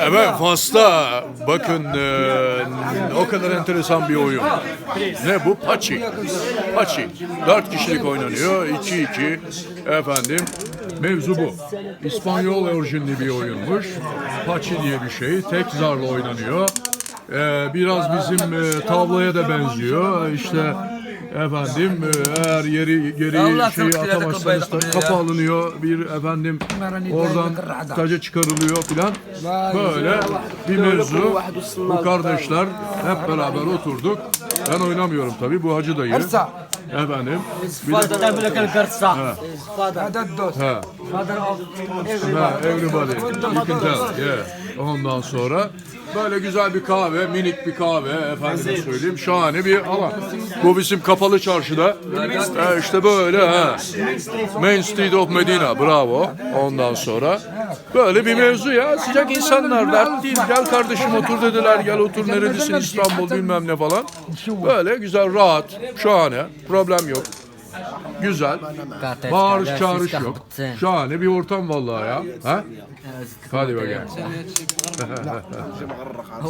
Evet Fas'ta bakın e, o kadar enteresan bir oyun. Ne bu? Paçi. Paçi. Dört kişilik oynanıyor. 2-2. Efendim mevzu bu. İspanyol orijinli bir oyunmuş. Paçi diye bir şey. Tek zarla oynanıyor. E, biraz bizim e, tavlaya da benziyor. İşte efendim e, eğer yeri geri Allah şeyi çok atamazsanız da kapı alınıyor. Bir efendim oradan taca çıkarılıyor filan. Böyle bir mevzu. Bu kardeşler hep beraber oturduk. Ben oynamıyorum tabii. Bu hacı dayı. Ersa. Efendim. His father I will call Garza. His father. Adet dost. Ha. Father everybody. You can tell. Yeah. Ondan sonra böyle güzel bir kahve, minik bir kahve efendime söyleyeyim. Şahane bir ama bu bizim kapalı çarşıda. E, işte böyle ha. Main Street of Medina. Bravo. Ondan sonra böyle bir mevzu ya. Sıcak insanlar dert değil. Gel kardeşim otur dediler. Gel otur neredesin İstanbul bilmem ne falan. Böyle güzel rahat. Şahane. Problem yok. Güzel. Bağırış çağırış yok. Şahane bir ortam vallahi ya. Ha? Hadi bakalım.